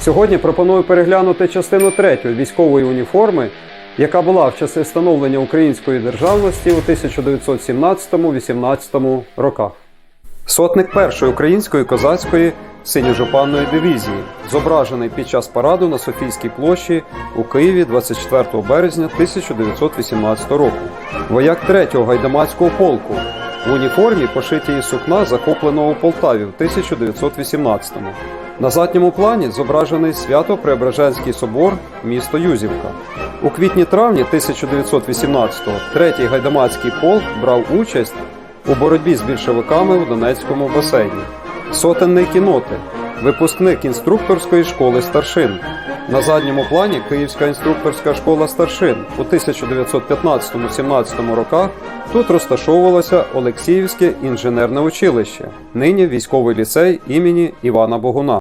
Сьогодні пропоную переглянути частину 3 військової уніформи, яка була в часи становлення української державності у 1917-18 роках. Сотник першої української козацької синьо-жупанної дивізії, зображений під час параду на Софійській площі у Києві 24 березня 1918 року. Вояк 3-го гайдамацького полку в уніформі, пошитій із сукна, захопленого у Полтаві в 1918-му. На задньому плані зображений Свято-Преображенський собор, місто Юзівка. У квітні-травні 1918-го третій гайдамацький полк брав участь у боротьбі з більшовиками у Донецькому басейні. Сотенний кіноти, випускник інструкторської школи старшин. На задньому плані Київська інструкторська школа старшин у 1915-17 роках тут розташовувалося Олексіївське інженерне училище, нині військовий ліцей імені Івана Богуна.